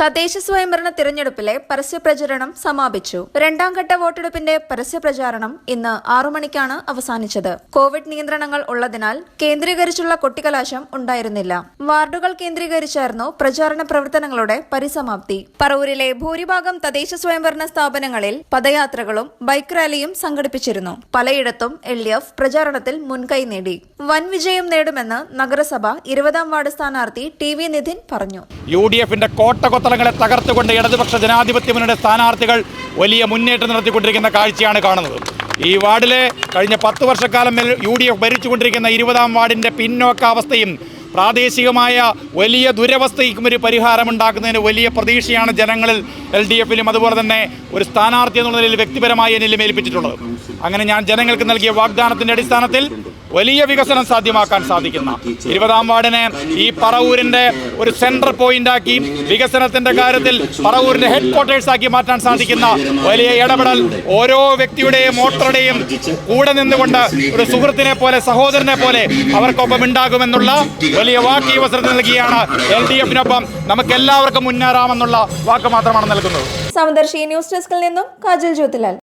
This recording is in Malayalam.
തദ്ദേശ സ്വയംഭരണ തിരഞ്ഞെടുപ്പിലെ പരസ്യപ്രചരണം സമാപിച്ചു. രണ്ടാം ഘട്ട വോട്ടെടുപ്പിന്റെ പരസ്യപ്രചാരണം ഇന്ന് ആറു മണിക്കാണ് അവസാനിച്ചത്. കോവിഡ് നിയന്ത്രണങ്ങൾ ഉള്ളതിനാൽ കേന്ദ്രീകരിച്ചുള്ള കൊട്ടിക്കലാശം ഉണ്ടായിരുന്നില്ല. വാർഡുകൾ കേന്ദ്രീകരിച്ചായിരുന്നു പ്രചാരണ പ്രവർത്തനങ്ങളുടെ പരിസമാപ്തി. പറവൂരിലെ ഭൂരിഭാഗം തദ്ദേശ സ്വയംഭരണ സ്ഥാപനങ്ങളിൽ പദയാത്രകളും ബൈക്ക് റാലിയും സംഘടിപ്പിച്ചിരുന്നു. പലയിടത്തും എൽ പ്രചാരണത്തിൽ മുൻകൈ നേടി. വൻ വിജയം നേടുമെന്ന് നഗരസഭ ഇരുപതാം വാർഡ് സ്ഥാനാർത്ഥി ടി വി നിധിൻ പറഞ്ഞു. യു ഡി എഫിന്റെ കോട്ടകൊത്തളങ്ങളെ തകർത്തുകൊണ്ട് ഇടതുപക്ഷ ജനാധിപത്യ മുന്നണിയുടെ സ്ഥാനാർത്ഥികൾ വലിയ മുന്നേറ്റം നടത്തിക്കൊണ്ടിരിക്കുന്ന കാഴ്ചയാണ് കാണുന്നത്. ഈ വാർഡിലെ കഴിഞ്ഞ പത്ത് വർഷക്കാലം യു ഡി എഫ് ഭരിച്ചുകൊണ്ടിരിക്കുന്ന ഇരുപതാം വാർഡിന്റെ പിന്നോക്കാവസ്ഥയും പ്രാദേശികമായ വലിയ ദുരവസ്ഥയ്ക്കും ഒരു പരിഹാരമുണ്ടാക്കുന്നതിന് വലിയ പ്രതീക്ഷയാണ് ജനങ്ങളിൽ എൽ ഡി എഫിലും അതുപോലെ തന്നെ ഒരു സ്ഥാനാർത്ഥി എന്നുള്ള നിലയിൽ വ്യക്തിപരമായി എന്നിലും ഏൽപ്പിച്ചിട്ടുള്ളത് അങ്ങനെ ഞാൻ ജനങ്ങൾക്ക് നൽകിയ വാഗ്ദാനത്തിന്റെ അടിസ്ഥാനത്തിൽ വലിയ വികസനം സാധ്യമാക്കാൻ സാധിക്കുന്ന ഇരുപതാം വാർഡിനെ ഈ പറവൂരിന്റെ ഒരു സെൻട്രൽ പോയിന്റ് ആക്കി വികസനത്തിന്റെ കാര്യത്തിൽ പറവൂരിന്റെ ഹെഡ് ക്വാർട്ടേഴ്സ് ആക്കി മാറ്റാൻ സാധിക്കുന്ന വലിയ ഇടപെടൽ ഓരോ വ്യക്തിയുടെയും വോട്ടറുടെയും കൂടെ നിന്നുകൊണ്ട് ഒരു സുഹൃത്തിനെ പോലെ സഹോദരനെ പോലെ അവർക്കൊപ്പം ഉണ്ടാകുമെന്നുള്ള വലിയ വാക്ക് ഈ അവസരത്തിൽ നൽകിയാണ് എൽ ഡി എഫിനൊപ്പം നമുക്ക് എല്ലാവർക്കും മുന്നേറാമെന്നുള്ള വാക്ക് മാത്രമാണ് നൽകുന്നത്. സമദർശി ന്യൂസ് ഡെസ്കിൽ നിന്നും കാജൽ ജ്യോതിലാൽ.